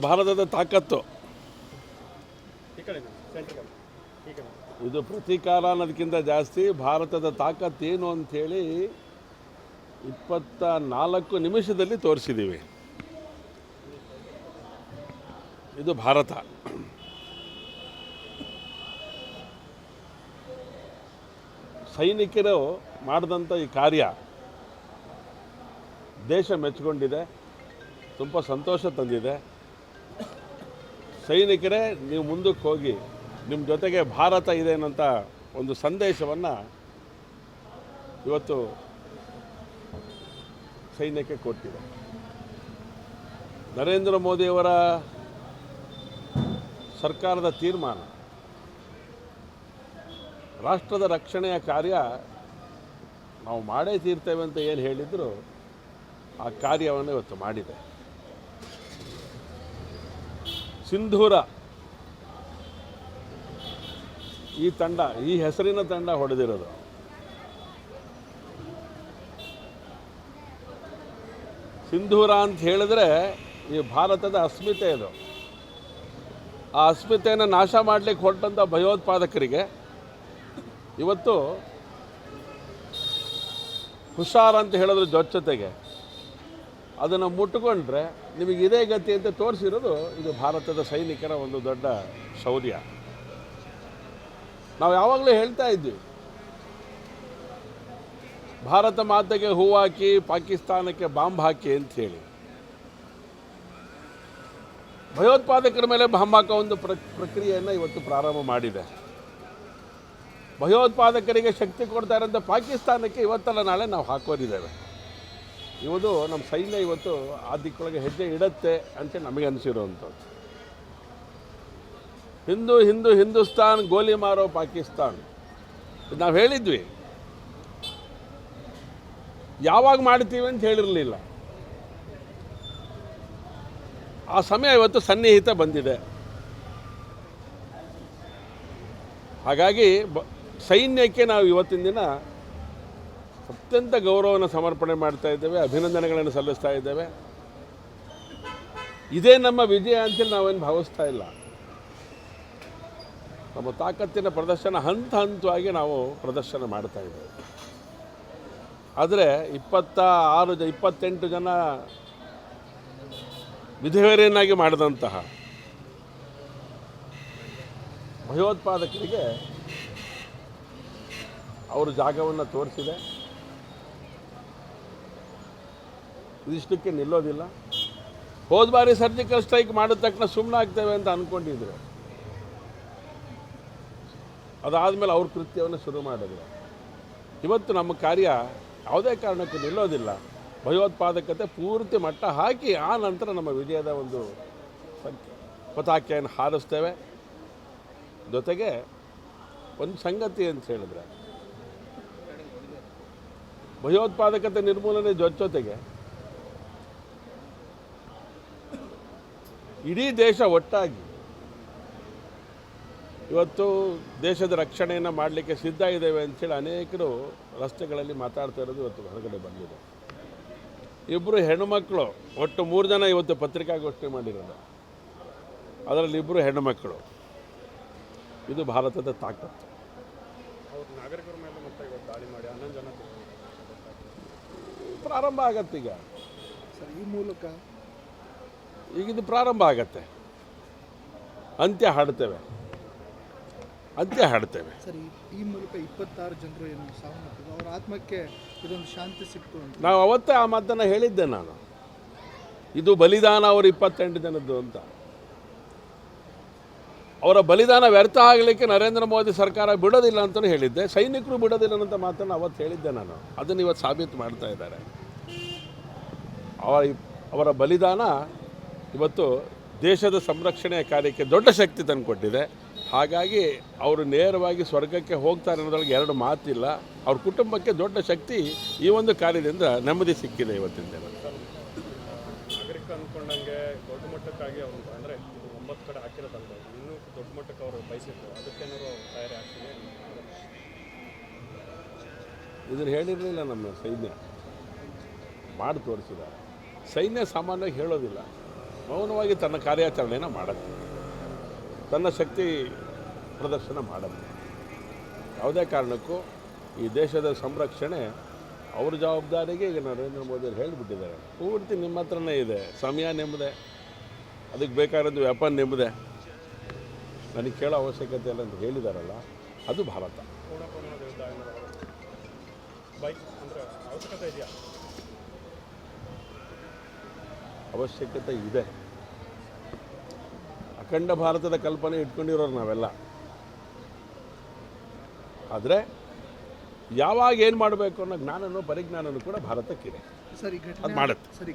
ಭಾರತದ ತಾಕತ್ತು. ಇದು ಪ್ರತೀಕಾರ ಅನ್ನೋದಕ್ಕಿಂತ ಜಾಸ್ತಿ ಭಾರತದ ತಾಕತ್ತೇನು ಅಂಥೇಳಿ ಇಪ್ಪತ್ತ ನಾಲ್ಕು ನಿಮಿಷದಲ್ಲಿ ತೋರಿಸಿದ್ದೀವಿ. ಇದು ಭಾರತ. ಸೈನಿಕರು ಮಾಡಿದಂಥ ಈ ಕಾರ್ಯ ದೇಶ ಮೆಚ್ಚಿಕೊಂಡಿದೆ ತುಂಬ ಸಂತೋಷ ತಂದಿದೆ. ಸೈನಿಕರೇ, ನೀವು ಮುಂದಕ್ಕೆ ಹೋಗಿ, ನಿಮ್ಮ ಜೊತೆಗೆ ಭಾರತ ಇದೆ ಅನ್ನೋಂಥ ಒಂದು ಸಂದೇಶವನ್ನು ಇವತ್ತು ಸೈನ್ಯಕ್ಕೆ ಕೊಟ್ಟಿದೆ. ನರೇಂದ್ರ ಮೋದಿಯವರ ಸರ್ಕಾರದ ತೀರ್ಮಾನ, ರಾಷ್ಟ್ರದ ರಕ್ಷಣೆಯ ಕಾರ್ಯ ನಾವು ಮಾಡೇ ತೀರ್ತೇವೆ ಅಂತ ಏನು ಹೇಳಿದ್ರು, ಆ ಕಾರ್ಯವನ್ನು ಇವತ್ತು ಮಾಡಿದೆ. ಸಿಂಧೂರ ಈ ತಂಡ, ಈ ಹೆಸರಿನ ತಂಡ ಹೊಡೆದಿರೋದು. ಸಿಂಧೂರ ಅಂತ ಹೇಳಿದ್ರೆ ಈ ಭಾರತದ ಅಸ್ಮಿತೆ ಇದು. ಆ ಅಸ್ಮಿತೆಯನ್ನು ನಾಶ ಮಾಡಲಿಕ್ಕೆ ಹೊರಟಂಥ ಭಯೋತ್ಪಾದಕರಿಗೆ ಇವತ್ತು ಹುಷಾರ್ ಅಂತ ಹೇಳಿದ್ರು ಜೊಚ್ಚತೆಗೆ ಅದನ್ನು ಮುಟ್ಟುಕೊಂಡ್ರೆ ನಿಮಗೆ ಇದೇ ಗತಿ ಅಂತ ತೋರಿಸಿರೋದು ಇದು ಭಾರತದ ಸೈನಿಕರ ಒಂದು ದೊಡ್ಡ ಶೌರ್ಯ. ನಾವು ಯಾವಾಗಲೂ ಹೇಳ್ತಾ ಇದ್ವಿ, ಭಾರತ ಮಾತೆಗೆ ಹೂವಾಕಿ ಪಾಕಿಸ್ತಾನಕ್ಕೆ ಬಾಂಬ್ ಹಾಕಿ ಅಂತ ಹೇಳಿ. ಭಯೋತ್ಪಾದಕರ ಮೇಲೆ ಬಾಂಬ್ ಹಾಕೋ ಒಂದು ಪ್ರ, ಪ್ರಕ್ರಿಯೆಯನ್ನು ಇವತ್ತು ಪ್ರಾರಂಭ ಮಾಡಿದೆ. ಭಯೋತ್ಪಾದಕರಿಗೆ ಶಕ್ತಿ ಕೊಡ್ತಾ ಇರೋಂಥ ಪಾಕಿಸ್ತಾನಕ್ಕೆ ಇವತ್ತಲ್ಲ ನಾಳೆ ನಾವು ಹಾಕೋರಿದ್ದೇವೆ. ಇವತ್ತು ನಮ್ಮ ಸೈನ್ಯ ಇವತ್ತು ಆ ದಿಕ್ಕೊಳಗೆ ಹೆಜ್ಜೆ ಇಡತ್ತೆ ಅಂತ ನಮಗೆ ಅನಿಸಿರುವಂಥದ್ದು ಹಿಂದೂ ಹಿಂದೂ, ಹಿಂದೂಸ್ತಾನ್ ಗೋಲಿ ಮಾರೋ ಪಾಕಿಸ್ತಾನ್. ನಾವು ಹೇಳಿದ್ವಿ. ಯಾವಾಗ ಮಾಡ್ತೀವಿ ಅಂತ ಹೇಳಿರಲಿಲ್ಲ. ಆ ಸಮಯ ಇವತ್ತು ಸನ್ನಿಹಿತ ಬಂದಿದೆ. ಹಾಗಾಗಿ ಸೈನ್ಯಕ್ಕೆ ನಾವು ಇವತ್ತಿನ ದಿನ ಅತ್ಯಂತ ಗೌರವವನ್ನು ಸಮರ್ಪಣೆ ಮಾಡ್ತಾ ಇದ್ದೇವೆ, ಅಭಿನಂದನೆಗಳನ್ನು ಸಲ್ಲಿಸ್ತಾ ಇದ್ದೇವೆ. ಇದೇ ನಮ್ಮ ವಿಜಯ ಅಂತೇಳಿ ನಾವೇನು ಭಾವಿಸ್ತಾ ಇಲ್ಲ. ನಮ್ಮ ತಾಕತ್ತಿನ ಪ್ರದರ್ಶನ ಹಂತ ಹಂತವಾಗಿ ನಾವು ಪ್ರದರ್ಶನ ಮಾಡ್ತಾ ಇದ್ದೇವೆ. ಆದರೆ ಇಪ್ಪತ್ತ ಆರು ಜ, ಇಪ್ಪತ್ತೆಂಟು ಜನ ವಿಧವೆಯರನ್ನಾಗಿ ಮಾಡಿದಂತಹ ಭಯೋತ್ಪಾದಕರಿಗೆ ಅವರು ಜಾಗವನ್ನು ತೋರಿಸಿದೆ. ಇದಿಷ್ಟಕ್ಕೆ ನಿಲ್ಲೋದಿಲ್ಲ. ಹೋದ ಬಾರಿ ಸರ್ಜಿಕಲ್ ಸ್ಟ್ರೈಕ್ ಮಾಡಿದ ತಕ್ಷಣ ಸುಮ್ಮನೆ ಆಗ್ತೇವೆ ಅಂತ ಅಂದ್ಕೊಂಡಿದ್ರು ಅದಾದಮೇಲೆ ಅವ್ರ ಕೃತ್ಯವನ್ನು ಶುರು ಮಾಡಿದ್ರು. ಇವತ್ತು ನಮ್ಮ ಕಾರ್ಯ ಯಾವುದೇ ಕಾರಣಕ್ಕೂ ನಿಲ್ಲೋದಿಲ್ಲ. ಭಯೋತ್ಪಾದಕತೆ ಪೂರ್ತಿ ಮಟ್ಟ ಹಾಕಿ ಆ ನಂತರ ನಮ್ಮ ವಿಜಯದ ಒಂದು ಪತಾಕೆಯನ್ನು ಹಾರಿಸ್ತೇವೆ. ಜೊತೆಗೆ ಒಂದು ಸಂಗತಿ ಅಂತ ಹೇಳಿದ್ರೆ ಭಯೋತ್ಪಾದಕತೆ ನಿರ್ಮೂಲನೆ ಜೊತೆಗೆ ಇಡೀ ದೇಶ ಒಟ್ಟಾಗಿ. ಇವತ್ತು ದೇಶದ ರಕ್ಷಣೆಯನ್ನು ಮಾಡಲಿಕ್ಕೆ ಸಿದ್ಧ ಇದ್ದೇವೆ ಅಂಥೇಳಿ ಅನೇಕರು ರಸ್ತೆಗಳಲ್ಲಿ ಮಾತಾಡ್ತಾ ಇರೋದು ಇವತ್ತು ಹೊರಗಡೆ ಬಂದಿದೆ. ಇಬ್ಬರು ಹೆಣ್ಣುಮಕ್ಕಳು ಒಟ್ಟು ಮೂರು ಜನ ಇವತ್ತು ಪತ್ರಿಕಾಗೋಷ್ಠಿ ಮಾಡಿರೋದು. ಅದರಲ್ಲಿ ಇಬ್ಬರು ಹೆಣ್ಣುಮಕ್ಕಳು ಇದು ಭಾರತದ ತಾಕತ್ತು. ಪ್ರಾರಂಭ ಆಗತ್ತೀಗ. ಸರ್ ಈ ಮೂಲಕ ಈಗ ಇದು ಪ್ರಾರಂಭ ಆಗತ್ತೆ. ಅಂತ್ಯ ಹಾಡ್ತೇವೆ. ಅಂತ್ಯ ಹಾಡ್ತೇವೆ. ಸರ್ ಈ- ಮೂಲಕ ಇಪ್ಪತ್ತಾರು ಜನರು ಏನು ಸಾವನ್ನಪ್ಪಿದ್ರು ಅವರ ಆತ್ಮಕ್ಕೆ ಇದೊಂದು ಶಾಂತಿ ಸಿಕ್ತು ಅಂತ. ನಾವು ಅವತ್ತೇ ಆ ಮಾತನ್ನು ಹೇಳಿದ್ದೆ ನಾನು. ಇದು ಬಲಿದಾನ ಅವರು ಇಪ್ಪತ್ತೆಂಟು ಜನದ್ದು ಅಂತ. ಅವರ ಬಲಿದಾನ ವ್ಯರ್ಥ ಆಗಲಿಕ್ಕೆ ನರೇಂದ್ರ ಮೋದಿ ಸರ್ಕಾರ ಬಿಡೋದಿಲ್ಲ ಅಂತಲೂ ಹೇಳಿದ್ದೆ. ಸೈನಿಕರು ಬಿಡೋದಿಲ್ಲ ಅಂತ ಮಾತನ್ನು ಅವತ್ತು ಹೇಳಿದ್ದೆ ನಾನು. ಅದನ್ನು ಇವತ್ತು ಸಾಬೀತು ಮಾಡ್ತಾ ಇದ್ದಾರೆ. ಅವರ ಅವರ ಬಲಿದಾನ ಇವತ್ತು ದೇಶದ ಸಂರಕ್ಷಣೆಯ ಕಾರ್ಯಕ್ಕೆ ದೊಡ್ಡ ಶಕ್ತಿ ತಂದುಕೊಟ್ಟಿದೆ ಹಾಗಾಗಿ ಅವರು ನೇರವಾಗಿ ಸ್ವರ್ಗಕ್ಕೆ ಹೋಗ್ತಾರೆ ಅನ್ನೋದ್ರೊಳಗೆ ಎರಡು ಮಾತಿಲ್ಲ. ಅವ್ರ ಕುಟುಂಬಕ್ಕೆ ದೊಡ್ಡ ಶಕ್ತಿ ಈ ಒಂದು ಕಾರ್ಯದಿಂದ ನೆಮ್ಮದಿ ಸಿಕ್ಕಿದೆ ಇವತ್ತಿನ ದಿನ. ಅಂದ್ಕೊಂಡಂಗೆ ದೊಡ್ಡ ಮಟ್ಟಕ್ಕಾಗಿ ಅವರು ಅಂದರೆ ಒಂಬತ್ತು ಕಡೆ ಇನ್ನೂ ದೊಡ್ಡ ಮಟ್ಟಕ್ಕೆ ಅವರು ಬಯಸಿದ್ರು ಅದಕ್ಕೇನಾದ್ರು ತಯಾರಿ ಆಗ್ತಿದೆ ಇದನ್ನು ಹೇಳಿರಲಿಲ್ಲ ನಮ್ಮ ಸೈನ್ಯ. ಮಾಡಿ ತೋರಿಸಿದ ಸೈನ್ಯ ಸಾಮಾನ್ಯವಾಗಿ ಹೇಳೋದಿಲ್ಲ. ಮೌನವಾಗಿ ತನ್ನ ಕಾರ್ಯಾಚರಣೆಯನ್ನು ಮಾಡುತ್ತೆ. ತನ್ನ ಶಕ್ತಿ ಪ್ರದರ್ಶನ ಮಾಡುತ್ತೆ. ಯಾವುದೇ ಕಾರಣಕ್ಕೂ ಈ ದೇಶದ ಸಂರಕ್ಷಣೆ ಅವ್ರ ಜವಾಬ್ದಾರಿಗೆ ಈಗ ನರೇಂದ್ರ ಮೋದಿ ಅವರು ಹೇಳಿಬಿಟ್ಟಿದ್ದಾರೆ. ಪೂರ್ತಿ ನಿಮ್ಮ ಹತ್ರನೇ ಇದೆ. ಸಮಯ ನಿಮ್ಮದೆ. ಅದಕ್ಕೆ ಬೇಕಾಗಿರೋದು ವ್ಯಾಪಾರ ನಿಮ್ಮದೆ. ನನಗೆ ಕೇಳೋ ಅವಶ್ಯಕತೆ ಇಲ್ಲ ಅಂತ ಹೇಳಿದಾರಲ್ಲ, ಅದು ಭಾರತ. ಅವಶ್ಯಕತೆ ಇದೆ. ಅಖಂಡ ಭಾರತದ ಕಲ್ಪನೆ ಇಟ್ಕೊಂಡಿರೋರು ನಾವೆಲ್ಲ. ಆದರೆ ಯಾವಾಗ ಏನು ಮಾಡಬೇಕು ಅನ್ನೋ ಜ್ಞಾನನೂ ಪರಿಜ್ಞಾನನೂ ಕೂಡ ಭಾರತಕ್ಕಿದೆ. ಅದು ಮಾಡುತ್ತೆ.